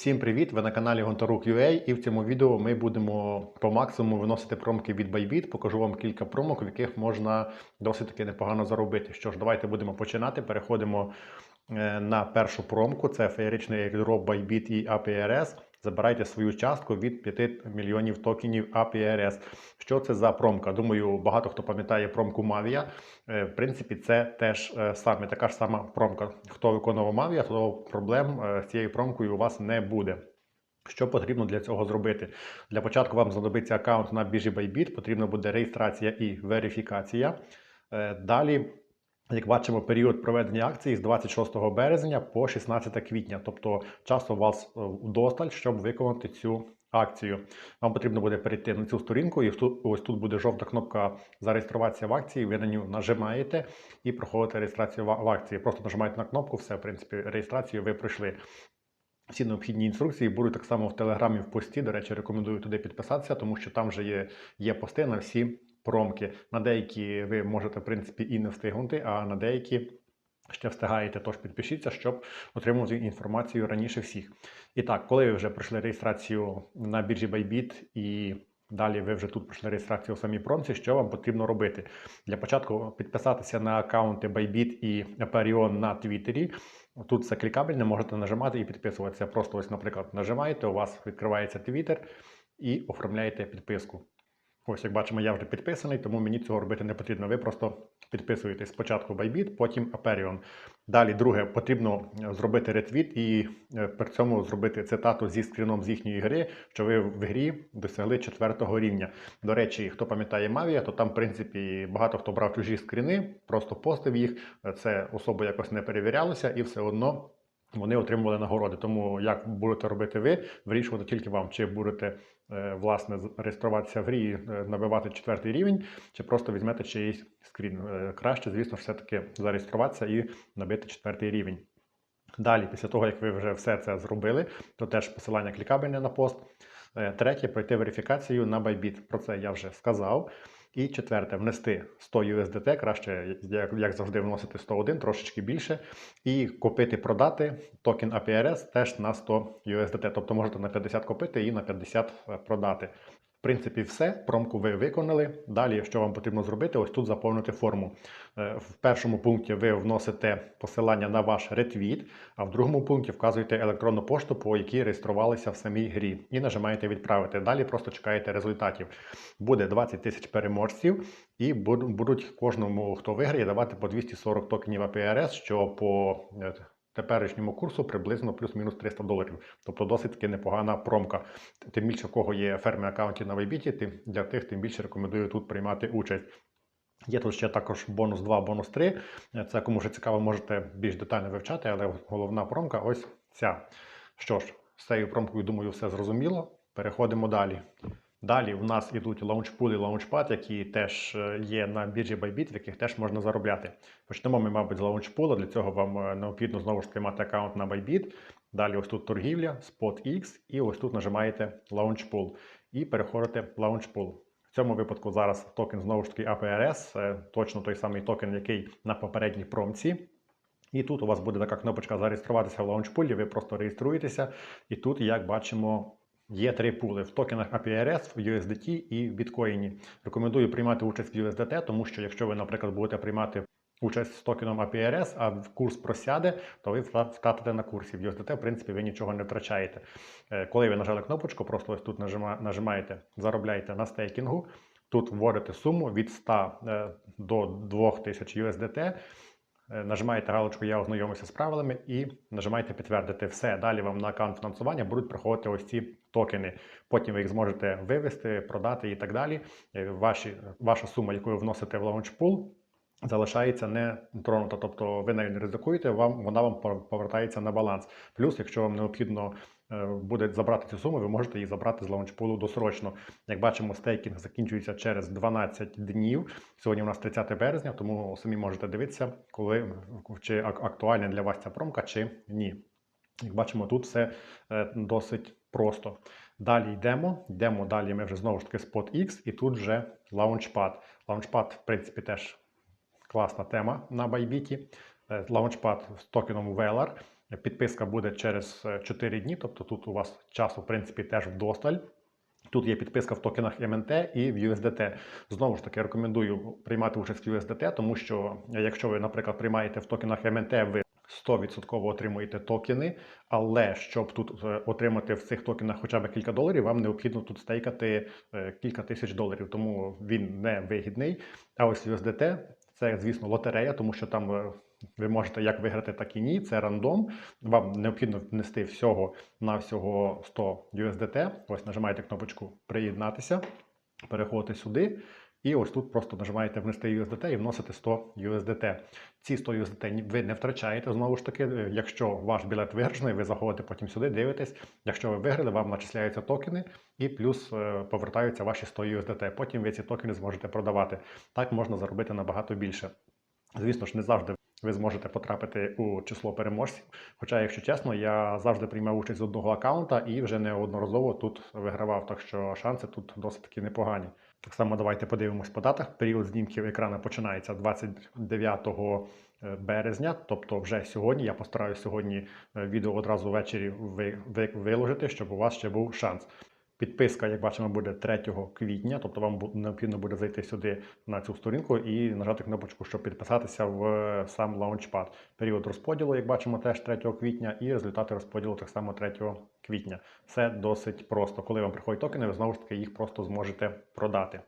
Всім привіт! Ви на каналі Гонтарук.ua і в цьому відео ми будемо по максимуму виносити промки від Bybit. Покажу вам кілька промок, в яких можна досить таки непогано заробити. Що ж, давайте будемо починати. Переходимо на першу промку. Це феєричний airdrop Bybit і APRS. Забирайте свою частку від 5 мільйонів токенів APRS. Що це за промка? Думаю, багато хто пам'ятає промку Mavia. Е, В принципі, це теж е, саме така ж сама промка. Хто виконував Mavia, то проблем е, з цією промкою у вас не буде. Що потрібно для цього зробити? Для початку вам знадобиться аккаунт на біржі Bybit, потрібна буде реєстрація і верифікація. Е, Далі, як бачимо, період проведення акції з 26 березня по 16 квітня, тобто часу у вас е, вдосталь, щоб виконати цю акцію. Вам потрібно буде перейти на цю сторінку, і ось тут буде жовта кнопка Зареєструватися в акції. Ви на нього нажимаєте і проходите реєстрацію в акції. Просто нажимаєте на кнопку, все, в принципі, реєстрацію ви пройшли. Всі необхідні інструкції будуть так само в телеграмі в пості. До речі, рекомендую туди підписатися, тому що там вже є, є пости на всі промки. На деякі ви можете, в принципі, і не встигнути, а на деякі ще встигаєте. Тож підпишіться, щоб отримувати інформацію раніше всіх. І так, коли ви вже пройшли реєстрацію на біржі Bybit і далі ви вже тут пройшли реєстрацію у самій промці, що вам потрібно робити? Для початку підписатися на аккаунти Bybit і Aperion на Твіттері. Тут це клікабельне, можете нажимати і підписуватися. Просто ось, наприклад, нажимаєте, у вас відкривається Twitter і оформляєте підписку. Ось, як бачимо, я вже підписаний, тому мені цього робити не потрібно. Ви просто підписуєтесь спочатку Bybit, потім Aperion. Далі, друге, потрібно зробити ретвіт і е, при цьому зробити цитату зі скріном з їхньої гри, що ви в грі досягли четвертого рівня. До речі, хто пам'ятає Mavia, то там, в принципі, багато хто брав чужі скріни, просто постив їх. Це особо якось не перевірялося, і все одно вони отримували нагороди. Тому як будете робити ви, вирішувати тільки вам, чи будете е, власне реєструватися в грі, е, набивати четвертий рівень, чи просто візьмете чиїсь скрін. Е, Краще, звісно, все-таки зареєструватися і набити четвертий рівень. Далі, після того, як ви вже все це зробили, то теж посилання клікабельне на пост. Третє пройти верифікацію на Bybit. Про це я вже сказав. І четверте, внести 100 USDT, краще, як, як завжди, вносити 101, трошечки більше. І купити, продати токен APRS теж на 100 USDT. Тобто можете на 50 купити і на 50 продати. Принципі, все. Промку ви виконали. Далі, що вам потрібно зробити, ось тут заповнити форму. Е, В першому пункті ви вносите посилання на ваш ретвіт, а в другому пункті вказуєте електронну пошту, по якій реєструвалися в самій грі, і нажимаєте відправити. Далі просто чекаєте результатів. Буде 20 тисяч переможців, і будуть кожному, хто виграє, давати по 240 токенів APRS, що по е, теперішньому курсу приблизно плюс-мінус 300 доларів. Тобто досить таки непогана промка. Тим більше, у кого є ферми аккаунтів на тим для тих тим більше рекомендую тут приймати участь. Є тут ще також бонус 2, бонус 3. Це кому вже цікаво, можете більш детально вивчати, але головна промка ось ця. Що ж, з цією промкою, думаю, все зрозуміло. Переходимо далі. Далі у нас ідуть лаунчпул і лаунчпад, які теж е, є на біржі Bybit, в яких теж можна заробляти. Почнемо ми, мабуть, з лаунчпула. Для цього вам е, необхідно знову ж таки мати аккаунт на Bybit. Далі ось тут торгівля, SpotX, і ось тут нажимаєте Launchpool і переходите в Launchpool. В цьому випадку зараз токен знову ж таки APRS, е, точно той самий токен, який на попередній промці. І тут у вас буде така кнопочка зареєструватися в лаунчпулі, ви просто реєструєтеся. І тут, як бачимо, є три пули в токенах APRS, в USDT і в біткоїні. Рекомендую приймати участь в USDT, тому що якщо ви, наприклад, будете приймати участь з токеном APRS, а курс просяде, то ви втратите на курсі. В USDT, в принципі, ви нічого не втрачаєте. Е, Коли ви нажали кнопочку, просто ось тут нажима- нажимаєте, заробляєте на стейкінгу. Тут вводите суму від 100 е, до 2000 USDT. Е, Нажимаєте галочку Я ознайомився з правилами і нажимаєте підтвердити все. Далі вам на аккаунт фінансування будуть приходити ось ці токени. Потім ви їх зможете вивести, продати і так далі. Е, Ваші, ваша сума, яку ви вносите в лаунчпул, залишається не тронута. Тобто ви нею не ризикуєте, вам, вона вам пов- повертається на баланс. Плюс, якщо вам необхідно буде забрати цю суму, ви можете її забрати з лаунчпулу досрочно. Як бачимо, стейкінг закінчується через 12 днів. Сьогодні у нас 30 березня, тому самі можете дивитися, коли чи актуальна для вас ця промка, чи ні. Як бачимо, тут все е, досить просто. Далі йдемо. Йдемо далі. Ми вже знову ж таки SpotX, і тут вже Launchpad. Launchpad, в принципі, теж класна тема на Bybit. Е, Launchpad з токеном Velar. Підписка буде через е, 4 дні, тобто тут у вас часу, в принципі, теж вдосталь. Тут є підписка в токенах МНТ і в USDT. Знову ж таки, рекомендую приймати участь в USDT, тому що е, якщо ви, наприклад, приймаєте в токенах МНТ, ви 100% отримуєте токени, але щоб тут е, отримати в цих токенах хоча б кілька доларів, вам необхідно тут стейкати е, кілька тисяч доларів, тому він не вигідний. А ось USDT це, звісно, лотерея, тому що там е, ви можете як виграти, так і ні. Це рандом. Вам необхідно внести всього на всього 100 USDT. Ось нажимаєте кнопочку Приєднатися, переходите сюди. І ось тут просто нажимаєте внести USDT і вносите 100 USDT. Ці 100 USDT ви не втрачаєте знову ж таки. Якщо ваш білет виграшений, ви заходите потім сюди, дивитесь. Якщо ви виграли, вам начисляються токени і плюс е, повертаються ваші 100 USDT. Потім ви ці токени зможете продавати. Так можна заробити набагато більше. Звісно ж, не завжди ви зможете потрапити у число переможців. Хоча, якщо чесно, я завжди приймав участь з одного аккаунта і вже неодноразово тут вигравав. Так що шанси тут досить таки непогані. Так само давайте подивимось по датах. Період знімків екрану починається 29 е, березня, тобто вже сьогодні. Я постараюся сьогодні е, відео одразу ввечері ви- ви- виложити, щоб у вас ще був шанс. Підписка, як бачимо, буде 3 квітня, тобто вам необхідно буде зайти сюди на цю сторінку і нажати кнопочку, щоб підписатися в е, сам лаунчпад. Період розподілу, як бачимо, теж 3 квітня, і результати розподілу так само 3 квітня. Все досить просто. Коли вам приходять токени, ви знову ж таки їх просто зможете продати.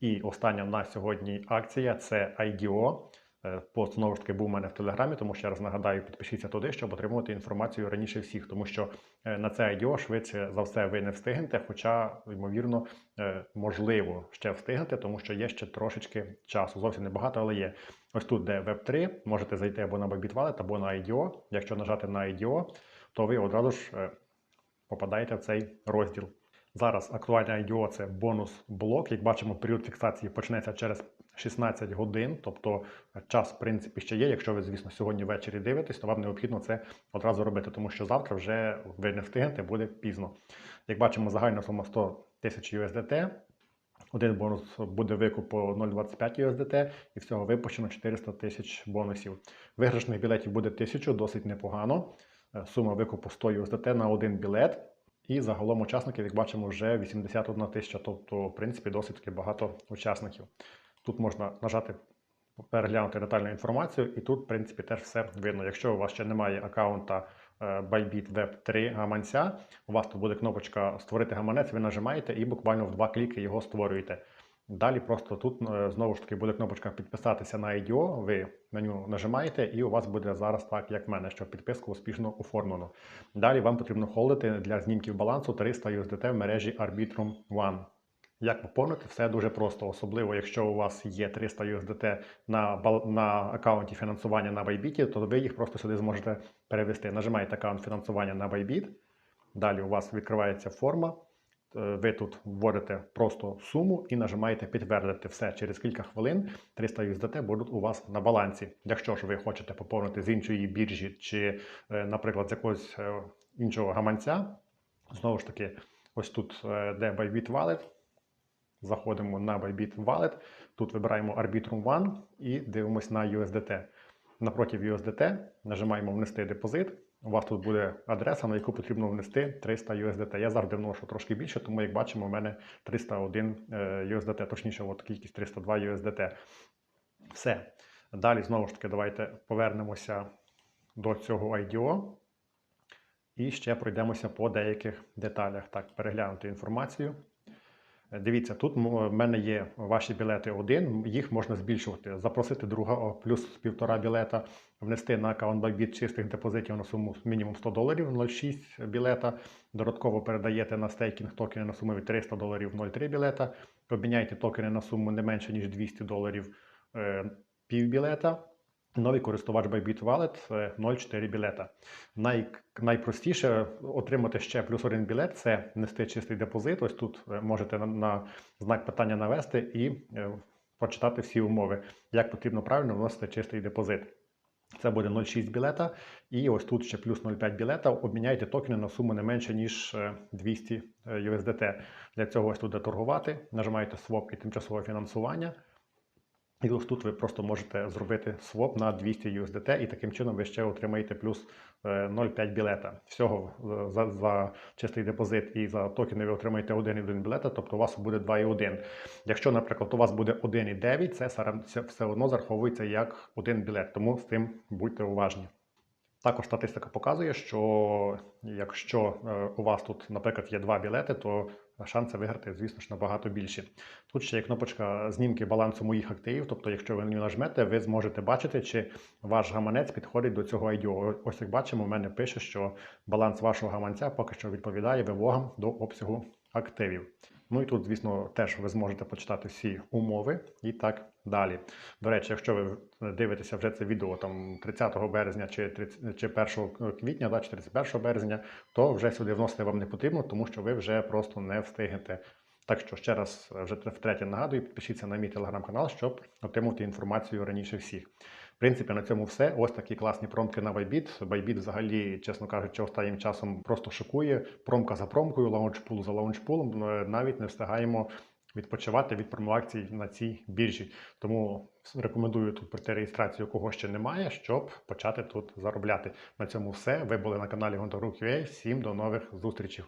І остання на сьогодні акція це IDO. Е, Пост знову ж таки був у мене в телеграмі, тому ще раз нагадаю, підпишіться туди, щоб отримувати інформацію раніше всіх, тому що е, на це IDO швидше за все ви не встигнете, хоча, ймовірно, е, можливо ще встигнете, тому що є ще трошечки часу. Зовсім небагато, але є. Ось тут, де Web3, можете зайти або на Wallet, або на IDO. Якщо нажати на IDO, то ви одразу ж попадаєте в цей розділ. Зараз актуальне IDO – це бонус блок. Як бачимо, період фіксації почнеться через 16 годин, тобто час, в принципі, ще є. Якщо ви, звісно, сьогодні ввечері дивитесь, то вам необхідно це одразу робити, тому що завтра вже ви не встигнете, буде пізно. Як бачимо, загальна сума 100 тисяч USDT. Один бонус буде викуп по 0,25 USDT і всього випущено 400 тисяч бонусів. Виграшних білетів буде 1000, досить непогано. Е, Сума викупу 100 USDT на один білет. І загалом учасників, як бачимо, вже 81 тисяча, тобто, в принципі, досить таки багато учасників. Тут можна нажати переглянути детальну інформацію, і тут, в принципі, теж все видно. Якщо у вас ще немає аккаунта е, Bybit Web 3 гаманця, у вас тут буде кнопочка Створити гаманець, ви нажимаєте і буквально в два кліки його створюєте. Далі просто тут е, знову ж таки буде кнопочка підписатися на IDO, ви на нього нажимаєте, і у вас буде зараз так, як в мене, що підписку успішно оформлено. Далі вам потрібно холдити для знімків балансу 300 USDT в мережі Arbitrum One. Як поповнити? Все дуже просто, особливо якщо у вас є 300 USDT на, на аккаунті фінансування на Bybit, то ви їх просто сюди зможете перевести. Нажимаєте аккаунт фінансування на Bybit, далі у вас відкривається форма. Е, Ви тут вводите просто суму і нажимаєте підтвердити все. Через кілька хвилин 300 USDT будуть у вас на балансі. Якщо ж ви хочете поповнити з іншої біржі чи, е, наприклад, з якогось е, іншого гаманця, знову ж таки, ось тут де Bybit Wallet, заходимо на Bybit Wallet, тут вибираємо Arbitrum One і дивимося на USDT. Напроти USDT нажимаємо внести депозит. У вас тут буде адреса, на яку потрібно внести 300 USDT. Я завжди вношу трошки більше, тому як бачимо, у мене 301 е, USDT, точніше, от кількість 302 USDT. Все. Далі знову ж таки, давайте повернемося до цього IDO. І ще пройдемося по деяких деталях. Так, переглянути інформацію. Дивіться, тут в мене є ваші білети один, їх можна збільшувати, запросити друга плюс півтора білета, внести на аккаунт Bybit чистих депозитів на суму мінімум 100 доларів 0,6 білета. Додатково передаєте на стейкінг токени на суму від 300 доларів 0,3 білета. Обміняйте токени на суму не менше ніж 200 доларів е, пів білета. Новий користувач Bybit Wallet е, 0,4 білета. Най, найпростіше отримати ще плюс один білет це нести чистий депозит. Ось тут е, можете на, на знак питання навести і е, прочитати всі умови, як потрібно правильно вносити чистий депозит. Це буде 0,6 білета, і ось тут ще плюс 0,5 білета. Обміняйте токени на суму не менше, ніж е, 200 е, USDT. Для цього ось тут торгувати. Нажимаєте swap і тимчасове фінансування. І ось тут ви просто можете зробити своп на 200 USDT, і таким чином ви ще отримаєте плюс е, 0,5 білета. Всього е, за, за чистий депозит і за токени ви отримаєте 1,1 білета, тобто у вас буде 2,1. Якщо, наприклад, у вас буде 1,9, це це все одно зараховується як один білет, тому з тим будьте уважні. Також статистика показує, що якщо е, у вас тут, наприклад, є два білети, то шанси виграти, звісно ж, набагато більші. Тут ще є кнопочка знімки балансу моїх активів. Тобто, якщо ви на нажмете, ви зможете бачити, чи ваш гаманець підходить до цього IDO. Ось як бачимо, у мене пише, що баланс вашого гаманця поки що відповідає вимогам до обсягу активів. Ну і тут, звісно, теж ви зможете почитати всі умови і так далі. До речі, якщо ви дивитеся вже це відео там 30 березня чи 30, чи 1 квітня, да, чи 31 березня, то вже сюди вносити вам не потрібно, тому що ви вже просто не встигнете. Так що ще раз вже втретє нагадую, підпишіться на мій телеграм-канал, щоб отримати інформацію раніше всіх. Принципі, на цьому все. Ось такі класні промки на Bybit. Bybit взагалі, чесно кажучи, останнім часом просто шокує. Промка за промкою, лаунчпул за лаунчпулом. Навіть не встигаємо відпочивати від промоакцій на цій біржі. Тому рекомендую тут пройти реєстрацію, кого ще немає, щоб почати тут заробляти. На цьому все. Ви були на каналі Гонтору.ua. Всім до нових зустрічей.